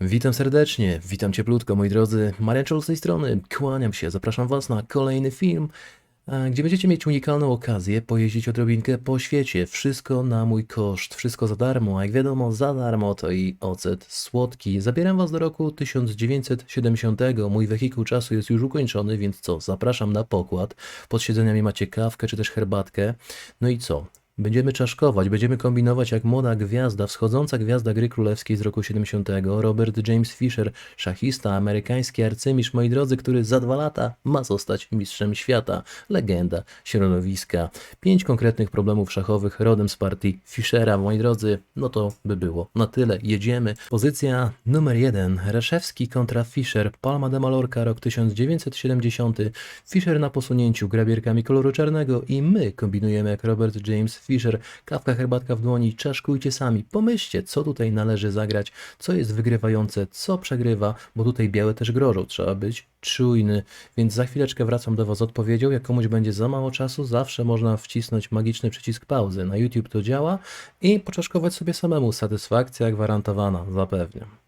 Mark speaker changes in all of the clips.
Speaker 1: Witam serdecznie, witam cieplutko moi drodzy, Marian z tej strony, kłaniam się, zapraszam Was na kolejny film, e, gdzie będziecie mieć unikalną okazję pojeździć odrobinkę po świecie, wszystko na mój koszt, wszystko za darmo, a jak wiadomo za darmo to i ocet słodki. Zabieram Was do roku 1970, mój wehikuł czasu jest już ukończony, więc co, zapraszam na pokład, pod siedzeniami macie kawkę czy też herbatkę, no i co? Będziemy czaszkować, będziemy kombinować jak młoda gwiazda, wschodząca gwiazda gry królewskiej z roku 70. Robert James Fisher, szachista, amerykański arcymistrz, moi drodzy, który za dwa lata ma zostać mistrzem świata. Legenda środowiska. Pięć konkretnych problemów szachowych rodem z partii Fischera, moi drodzy. No to by było na tyle. Jedziemy. Pozycja numer jeden. Reszewski kontra Fischer. Palma de Mallorca, rok 1970. Fischer na posunięciu, gra bierkami koloru czarnego i my kombinujemy jak Robert James Fisher. Kawka, herbatka w dłoni, czaszkujcie sami. Pomyślcie, co tutaj należy zagrać, co jest wygrywające, co przegrywa, bo tutaj białe też grożą. Trzeba być czujny. Więc za chwileczkę wracam do Was z odpowiedzią. Jak komuś będzie za mało czasu, zawsze można wcisnąć magiczny przycisk pauzy. Na YouTube to działa i poczaszkować sobie samemu. Satysfakcja gwarantowana, zapewniam.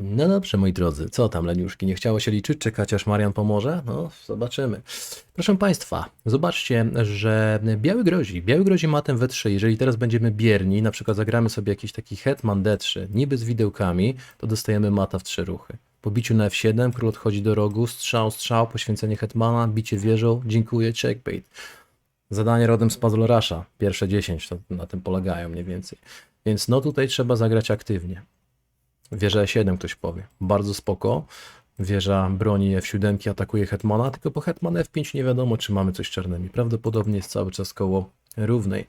Speaker 1: No dobrze, moi drodzy, co tam, leniuszki? Nie chciało się liczyć, czekać aż Marian pomoże? No, zobaczymy. Proszę Państwa, zobaczcie, że biały grozi. Biały grozi matem w3. Jeżeli teraz będziemy bierni, na przykład zagramy sobie jakiś taki hetman d3, niby z widełkami, to dostajemy mata w trzy ruchy. Po biciu na f7, król odchodzi do rogu, strzał, strzał, poświęcenie hetmana, bicie wieżą, dziękuję, checkmate. Zadanie rodem z Puzzle Rusha, pierwsze 10, to na tym polegają mniej więcej. Więc no tutaj trzeba zagrać aktywnie. Wieża E7 ktoś powie. Bardzo spoko. Wieża broni F7 atakuje hetmana, tylko po hetman F5 nie wiadomo, czy mamy coś czarnymi. Prawdopodobnie jest cały czas koło równej.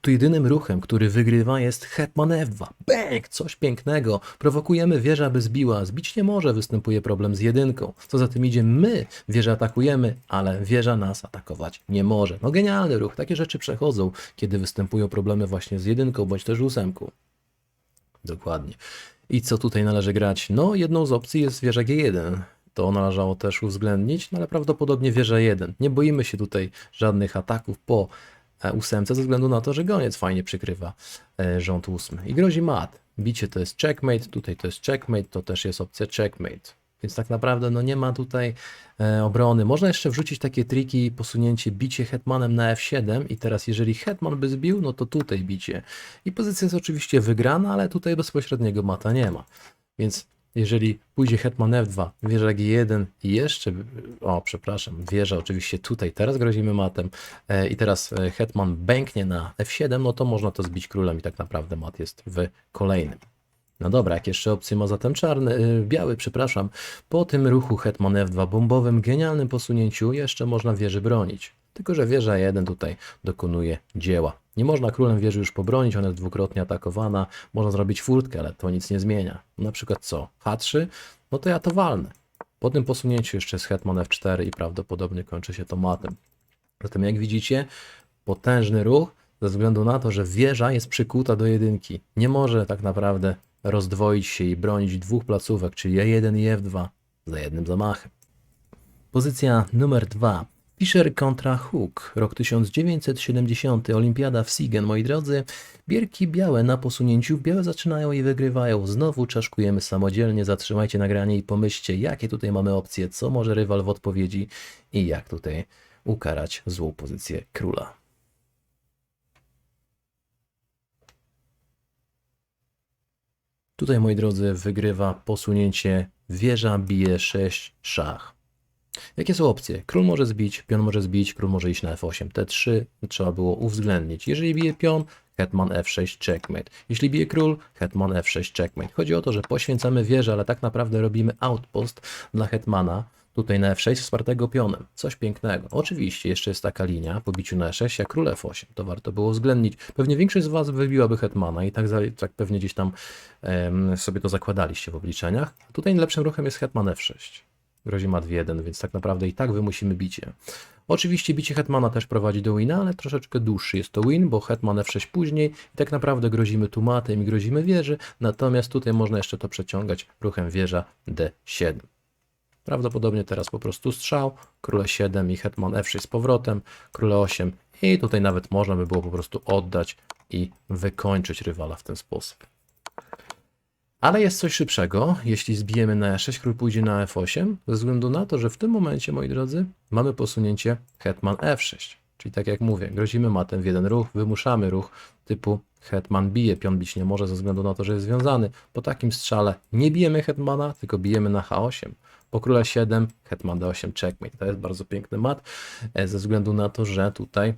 Speaker 1: Tu jedynym ruchem, który wygrywa jest hetman F2. Bang! Coś pięknego. Prowokujemy wieżę, aby zbiła. Zbić nie może, występuje problem z jedynką. Co za tym idzie, my wieżę atakujemy, ale wieża nas atakować nie może. No genialny ruch. Takie rzeczy przechodzą, kiedy występują problemy właśnie z jedynką, bądź też ósemką. Dokładnie. I co tutaj należy grać? No, jedną z opcji jest wieża G1. To należało też uwzględnić, no ale prawdopodobnie wieża 1. Nie boimy się tutaj żadnych ataków po e, ósemce, ze względu na to, że goniec fajnie przykrywa e, rząd ósmy. I grozi mat. Bicie to jest checkmate, tutaj to jest checkmate, to też jest opcja checkmate. Więc tak naprawdę no nie ma tutaj e, obrony. Można jeszcze wrzucić takie triki, posunięcie bicie hetmanem na f7 i teraz jeżeli hetman by zbił, no to tutaj bicie. I pozycja jest oczywiście wygrana, ale tutaj bezpośredniego mata nie ma. Więc jeżeli pójdzie hetman f2, wieża g1 i jeszcze, o przepraszam, wieża oczywiście tutaj, teraz grozimy matem e, i teraz e, hetman bęknie na f7, no to można to zbić królem i tak naprawdę mat jest w kolejnym. No dobra, jak jeszcze opcje ma zatem czarny, yy, biały, przepraszam. Po tym ruchu hetman f2 bombowym, genialnym posunięciu jeszcze można wieży bronić. Tylko, że wieża 1 tutaj dokonuje dzieła. Nie można królem wieży już pobronić, ona jest dwukrotnie atakowana. Można zrobić furtkę, ale to nic nie zmienia. Na przykład co? H3? No to ja to walnę. Po tym posunięciu jeszcze jest hetman f4 i prawdopodobnie kończy się to matem. Zatem jak widzicie, potężny ruch ze względu na to, że wieża jest przykuta do jedynki. Nie może tak naprawdę rozdwoić się i bronić dwóch placówek, czyli E1 i F2 za jednym zamachem. Pozycja numer 2. Fischer kontra Hook, rok 1970, Olimpiada w Siegen, moi drodzy. Bierki białe na posunięciu, białe zaczynają i wygrywają. Znowu czaszkujemy samodzielnie, zatrzymajcie nagranie i pomyślcie, jakie tutaj mamy opcje, co może rywal w odpowiedzi i jak tutaj ukarać złą pozycję króla. Tutaj, moi drodzy, wygrywa posunięcie wieża bije 6 szach. Jakie są opcje? Król może zbić, pion może zbić, król może iść na f8, t3, trzeba było uwzględnić. Jeżeli bije pion, hetman f6 checkmate. Jeśli bije król, hetman f6 checkmate. Chodzi o to, że poświęcamy wieżę, ale tak naprawdę robimy outpost dla hetmana, tutaj na f6 wspartego pionem. Coś pięknego. Oczywiście jeszcze jest taka linia po biciu na e6, jak król f8. To warto było uwzględnić. Pewnie większość z Was wybiłaby hetmana i tak, tak pewnie gdzieś tam sobie to zakładaliście w obliczeniach. Tutaj najlepszym ruchem jest hetman f6. Grozi mat w 1, więc tak naprawdę i tak wymusimy bicie. Oczywiście bicie hetmana też prowadzi do wina, ale troszeczkę dłuższy jest to win, bo hetman f6 później i tak naprawdę grozimy tu matem i grozimy wieży, natomiast tutaj można jeszcze to przeciągać ruchem wieża d7. Prawdopodobnie teraz po prostu strzał, króle 7 i hetman f6 z powrotem, króle 8 i tutaj nawet można by było po prostu oddać i wykończyć rywala w ten sposób. Ale jest coś szybszego, jeśli zbijemy na e6, król pójdzie na f8, ze względu na to, że w tym momencie, moi drodzy, mamy posunięcie hetman f6. Czyli tak jak mówię, grozimy matem w jeden ruch, wymuszamy ruch typu hetman bije, pion bić nie może ze względu na to, że jest związany. Po takim strzale nie bijemy hetmana, tylko bijemy na h8. Po króle 7, hetman d8, checkmate. To jest bardzo piękny mat, e, ze względu na to, że tutaj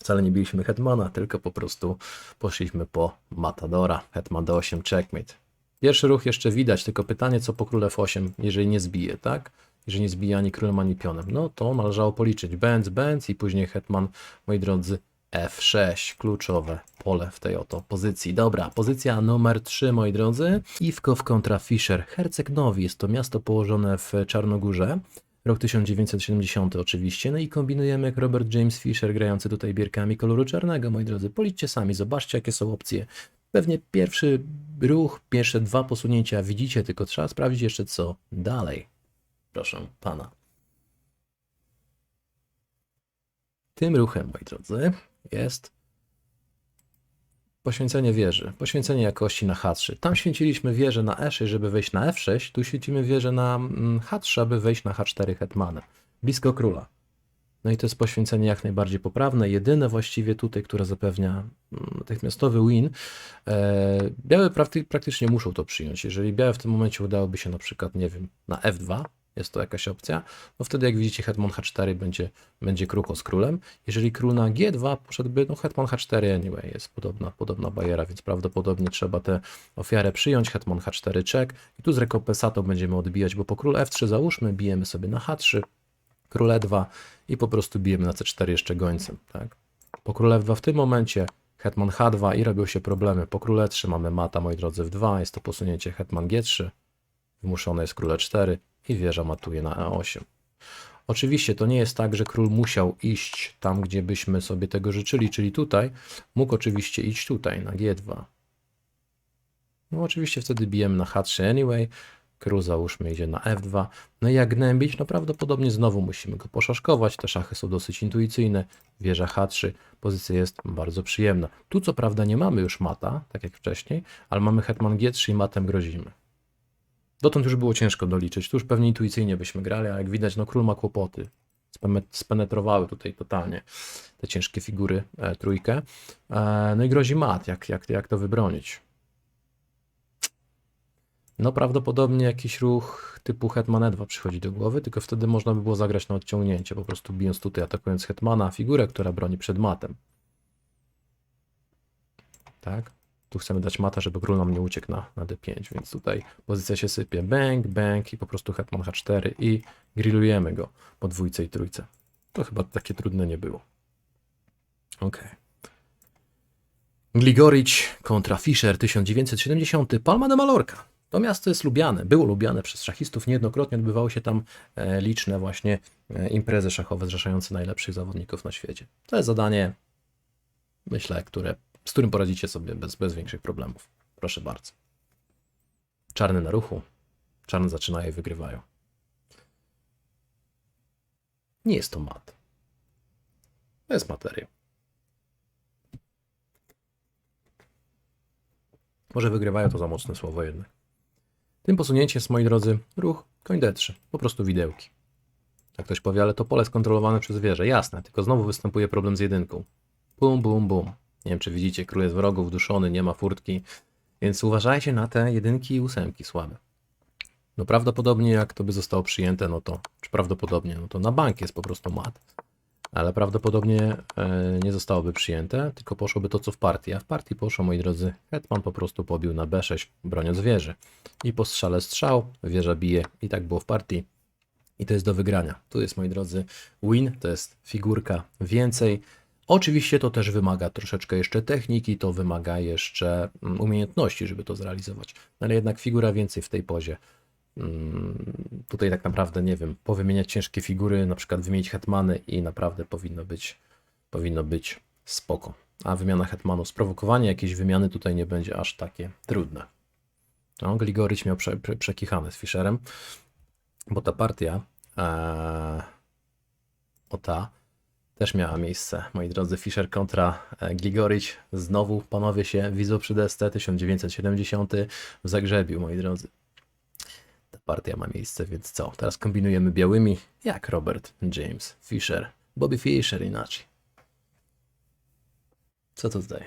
Speaker 1: wcale nie biliśmy hetmana, tylko po prostu poszliśmy po matadora, hetman d8, checkmate. Pierwszy ruch jeszcze widać, tylko pytanie, co po król f8, jeżeli nie zbije, tak? Jeżeli nie zbije ani królem, ani pionem. No to należało policzyć. Benz, benz i później hetman, moi drodzy, f6. Kluczowe pole w tej oto pozycji. Dobra, pozycja numer 3, moi drodzy. Iwkow kontra Fischer. Herceg Nowi jest to miasto położone w Czarnogórze. Rok 1970 oczywiście. No i kombinujemy jak Robert James Fisher grający tutaj bierkami koloru czarnego, moi drodzy. Policzcie sami, zobaczcie jakie są opcje. Pewnie pierwszy ruch, pierwsze dwa posunięcia widzicie, tylko trzeba sprawdzić jeszcze co dalej. Proszę pana. Tym ruchem, moi drodzy, jest poświęcenie wieży, poświęcenie jakości na H3. Tam święciliśmy wieżę na E6, żeby wejść na F6, tu święcimy wieżę na mm, H3, aby wejść na H4 hetmanem, blisko króla. No i to jest poświęcenie jak najbardziej poprawne, jedyne właściwie tutaj, które zapewnia mm, natychmiastowy win. E, białe prakty, praktycznie muszą to przyjąć. Jeżeli białe w tym momencie udałoby się na przykład, nie wiem, na F2, jest to jakaś opcja, no wtedy jak widzicie hetman H4 będzie, będzie krucho z królem. Jeżeli król na G2 poszedłby, no hetman H4 anyway jest podobna, podobna bajera, więc prawdopodobnie trzeba tę ofiarę przyjąć, hetman H4 check i tu z rekompensatą będziemy odbijać, bo po król F3 załóżmy, bijemy sobie na H3, król E2 i po prostu bijemy na C4 jeszcze gońcem, tak? Po król F2 w tym momencie hetman H2 i robią się problemy. Po król E3 mamy mata, moi drodzy, w 2, jest to posunięcie hetman G3, wymuszone jest król E4 i wieża matuje na E8. Oczywiście to nie jest tak, że król musiał iść tam, gdzie byśmy sobie tego życzyli, czyli tutaj. Mógł oczywiście iść tutaj, na G2. No oczywiście wtedy bijemy na H3 anyway. Król załóżmy idzie na F2. No i jak gnębić? No prawdopodobnie znowu musimy go poszaszkować. Te szachy są dosyć intuicyjne. Wieża H3, pozycja jest bardzo przyjemna. Tu co prawda nie mamy już mata, tak jak wcześniej, ale mamy hetman G3 i matem grozimy. Dotąd już było ciężko doliczyć. Tu już pewnie intuicyjnie byśmy grali, a jak widać, no król ma kłopoty. Spenetrowały tutaj totalnie te ciężkie figury e, trójkę. E, no i grozi mat, jak, jak, jak to wybronić. No prawdopodobnie jakiś ruch typu hetman e2 przychodzi do głowy, tylko wtedy można by było zagrać na odciągnięcie, po prostu bijąc tutaj, atakując hetmana, figurę, która broni przed matem. Tak? Tu chcemy dać mata, żeby król nam nie uciekł na, na d5, więc tutaj pozycja się sypie. Bang, bang i po prostu hetman h4 i grillujemy go po dwójce i trójce. To chyba takie trudne nie było. Ok. Gligoricz kontra Fischer 1970, Palma de Mallorca. To miasto jest lubiane, było lubiane przez szachistów. Niejednokrotnie odbywały się tam e, liczne właśnie e, imprezy szachowe zrzeszające najlepszych zawodników na świecie. To jest zadanie, myślę, które z którym poradzicie sobie bez, bez większych problemów. Proszę bardzo. Czarny na ruchu. Czarny zaczynają i wygrywają. Nie jest to mat. To jest materia. Może wygrywają to za mocne słowo jednak. Tym posunięciem jest, moi drodzy, ruch koń d3. Po prostu widełki. Jak ktoś powie, ale to pole skontrolowane przez wieżę. Jasne, tylko znowu występuje problem z jedynką. Bum, bum, bum. Nie wiem, czy widzicie, król jest wrogów, duszony, nie ma furtki, więc uważajcie na te jedynki i ósemki słabe. No prawdopodobnie jak to by zostało przyjęte, no to, czy prawdopodobnie, no to na bank jest po prostu mat. Ale prawdopodobnie e, nie zostałoby przyjęte, tylko poszłoby to co w partii. A w partii poszło, moi drodzy, hetman po prostu pobił na b6, broniąc wieży. I po strzale strzał, wieża bije i tak było w partii. I to jest do wygrania. Tu jest, moi drodzy, win, to jest figurka więcej. Oczywiście to też wymaga troszeczkę jeszcze techniki, to wymaga jeszcze mm, umiejętności, żeby to zrealizować. No ale jednak figura więcej w tej pozie. Mm, tutaj tak naprawdę, nie wiem, powymieniać ciężkie figury, na przykład wymienić hetmany i naprawdę powinno być, powinno być spoko. A wymiana hetmanów, sprowokowanie jakiejś wymiany tutaj nie będzie aż takie trudne. No, Gligoryć miał prze, prze, przekichane z Fischerem. bo ta partia, e, o ta, też miała miejsce. Moi drodzy, Fischer kontra e, Gligorić. Znowu panowie się widzą przy DST 1970 w Zagrzebiu, moi drodzy. Ta partia ma miejsce, więc co? Teraz kombinujemy białymi, jak Robert James Fischer. Bobby Fischer inaczej. Co to zdaje?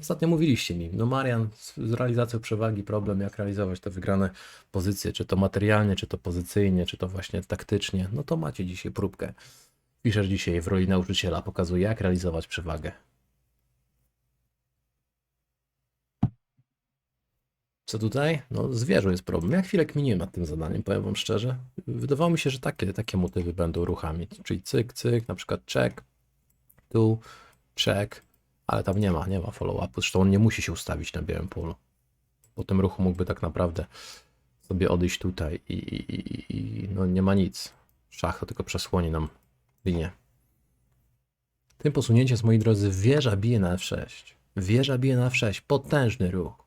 Speaker 1: Ostatnio mówiliście mi, no Marian, z realizacją przewagi problem, jak realizować te wygrane pozycje, czy to materialnie, czy to pozycyjnie, czy to właśnie taktycznie. No to macie dzisiaj próbkę. Fischer dzisiaj w roli nauczyciela pokazuje, jak realizować przewagę. Co tutaj? No, z wieżą jest problem. Ja chwilę kminiłem nad tym zadaniem, powiem wam szczerze. Wydawało mi się, że takie, takie motywy będą ruchami. Czyli cyk, cyk, na przykład check, tu, check, ale tam nie ma, nie ma follow-upu. Zresztą on nie musi się ustawić na białym polu. Po tym ruchu mógłby tak naprawdę sobie odejść tutaj i, i, i, i no nie ma nic. Szach to tylko przesłoni nam linię. Tym posunięciem jest, moi drodzy, wieża bije na F6. Wieża bije na F6. Potężny ruch.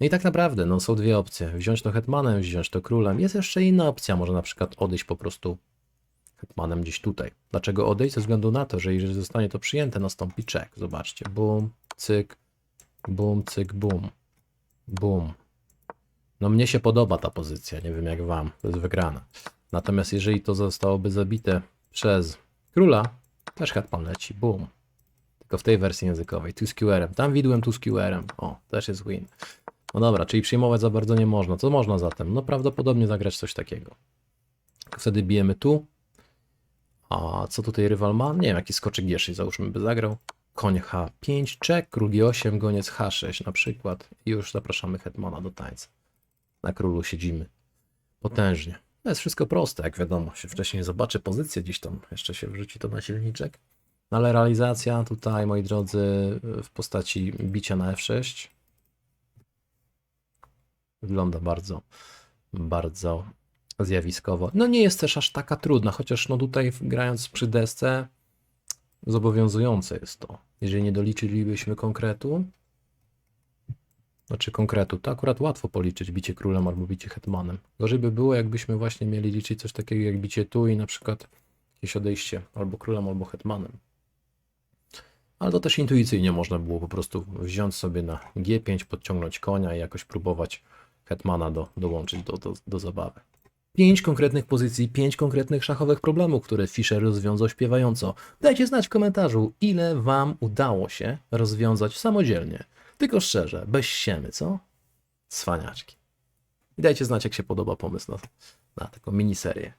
Speaker 1: No i tak naprawdę, no są dwie opcje. Wziąć to hetmanem, wziąć to królem. Jest jeszcze inna opcja. Może na przykład odejść po prostu hetmanem gdzieś tutaj. Dlaczego odejść? Ze względu na to, że jeżeli zostanie to przyjęte, nastąpi czek. Zobaczcie. Bum, cyk, bum, cyk, bum. Bum. No mnie się podoba ta pozycja. Nie wiem jak wam. To jest wygrana. Natomiast jeżeli to zostałoby zabite przez króla, też hetman leci. Bum. Tylko w tej wersji językowej. Tu skewerem. Tam widłem tu skewerem. O, też jest win. No dobra, czyli przyjmować za bardzo nie można. Co można zatem? No prawdopodobnie zagrać coś takiego. Wtedy bijemy tu. A co tutaj rywal ma? Nie wiem, jaki skoczek G6 załóżmy by zagrał. Koń H5, czek, król G8, goniec H6 na przykład. I już zapraszamy hetmana do tańca. Na królu siedzimy. Potężnie. To jest wszystko proste, jak wiadomo. Się wcześniej zobaczy pozycję gdzieś tam. Jeszcze się wrzuci to na silniczek. No ale realizacja tutaj, moi drodzy, w postaci bicia na F6 wygląda bardzo, bardzo zjawiskowo. No nie jest też aż taka trudna, chociaż no tutaj grając przy desce zobowiązujące jest to. Jeżeli nie doliczylibyśmy konkretu, znaczy konkretu, to akurat łatwo policzyć bicie królem albo bicie hetmanem. Gorzej by było, jakbyśmy właśnie mieli liczyć coś takiego jak bicie tu i na przykład jakieś odejście albo królem, albo hetmanem. Ale to też intuicyjnie można było po prostu wziąć sobie na G5, podciągnąć konia i jakoś próbować hetmana do, dołączyć do, do, do zabawy. Pięć konkretnych pozycji, pięć konkretnych szachowych problemów, które Fischer rozwiązał śpiewająco. Dajcie znać w komentarzu, ile Wam udało się rozwiązać samodzielnie. Tylko szczerze, bez ściemy, co? Cwaniaczki. I dajcie znać, jak się podoba pomysł na, na taką miniserię.